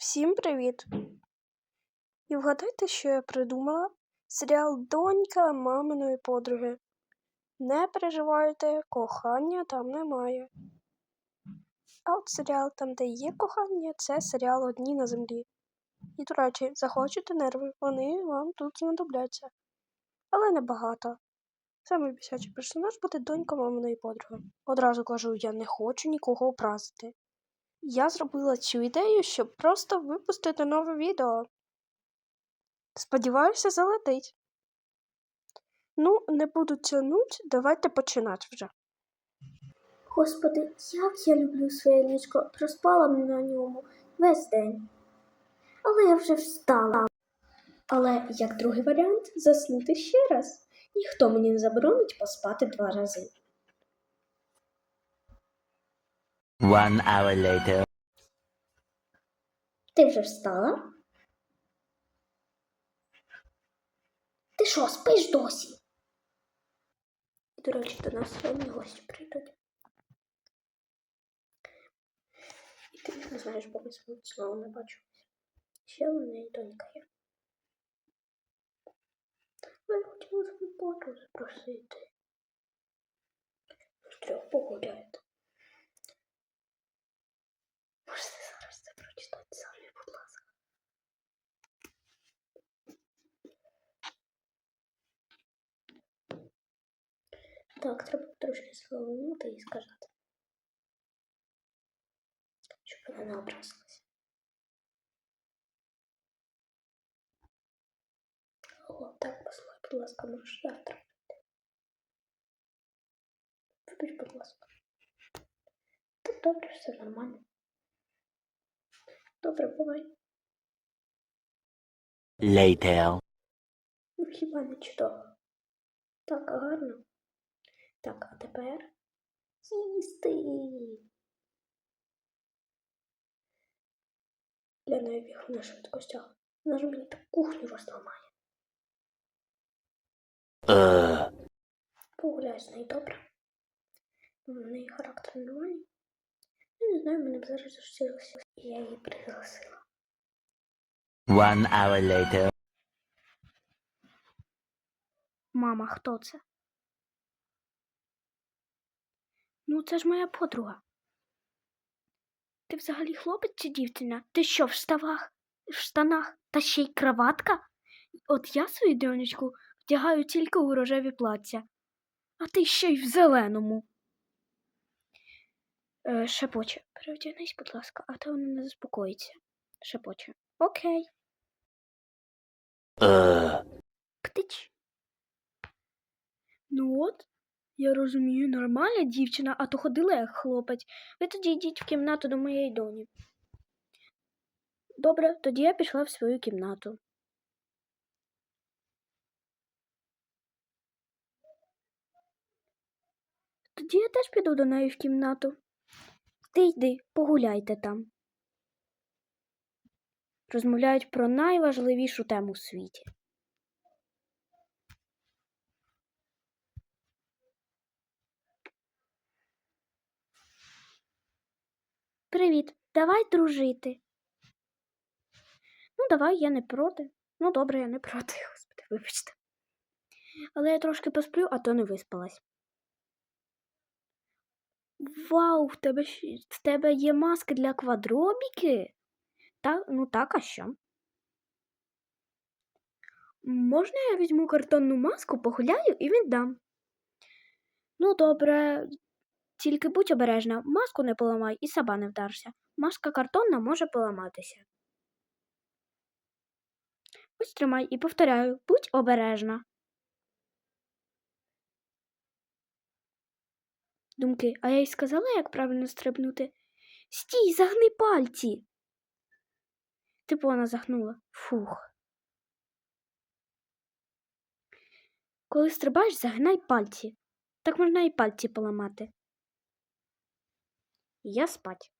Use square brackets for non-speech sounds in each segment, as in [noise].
Всім привіт! І вгадайте, що я придумала? Серіал Донька маминої подруги. Не переживайте, кохання там немає. А от серіал там, де є кохання, це серіал Одні на землі. І, до речі, захочете нерви, вони вам тут знадобляться. Але небагато. Самий бісячий персонаж буде донька маминої подруги. Одразу кажу, я не хочу нікого образити. Я зробила цю ідею, щоб просто випустити нове відео. Сподіваюся, залетить. Ну, не буду тянуть, давайте починати вже. Господи, як я люблю своє ліжко, проспала на ньому весь день. Але я вже встала. Але як другий варіант заснути ще раз. Ніхто мені не заборонить поспати два рази. One hour later. Ти вже встала? Ти що, спиш досі? До речі, до нас сьогодні гості прийдуть. І ти не знаєш, бо ми з знову не бачимося. Ще у неї донька є. Але я хотіла свою подругу запросити. З трьох погуляєте. Можете зараз це прочитати самі, будь ласка. Так, треба трошки зголовнути і сказати. Щоб вона не образилася. О, так, послухай, будь ласка, можеш завтра. Вибач, будь ласка. Так добре, все нормально. Добре, бувай. Later. Ну, хіба не чудово. Так, гарно. Так, а тепер їсти. Я не бігу на швидкостях. Вона ж мені так кухню розламає. Uh. Погуляй з нею добре. У неї характер нормальний. Я не знаю, мене б зараз зашсилося. І я її пригласила. One hour later. Мама, хто це? Ну, це ж моя подруга. Ти взагалі хлопець чи дівчина? Ти що, в штавах, в штанах та ще й краватка? От я свою донечку вдягаю тільки у рожеві плаття, а ти ще й в зеленому. Е, шепоче, перевдягнись, будь ласка, а то вона не заспокоїться. Шепоче. Окей. Uh. Птич. Ну от, я розумію, нормальна дівчина, а то ходила як хлопець. Ви тоді йдіть в кімнату до моєї доні. Добре, тоді я пішла в свою кімнату. Тоді я теж піду до неї в кімнату. Ти йди, погуляйте там. Розмовляють про найважливішу тему в світі. Привіт, давай дружити. Ну, давай, я не проти. Ну, добре, я не проти, [laughs] господи, вибачте. Але я трошки посплю, а то не виспалась. Вау, в тебе, в тебе є маски для квадробіки? Та, ну так, а що? Можна я візьму картонну маску, погуляю і віддам? Ну, добре, тільки будь обережна, маску не поламай і сама не вдарся. Маска картонна може поламатися. Ось тримай і повторяю, будь обережна. Думки, а я й сказала, як правильно стрибнути. Стій, загни пальці. Типу вона загнула. Фух. Коли стрибаєш, загинай пальці. Так можна і пальці поламати. Я спать.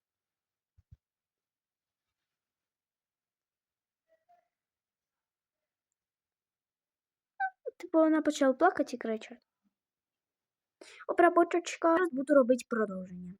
Типу вона почала плакати і кричати. Обработочка, зараз буду робити продовження.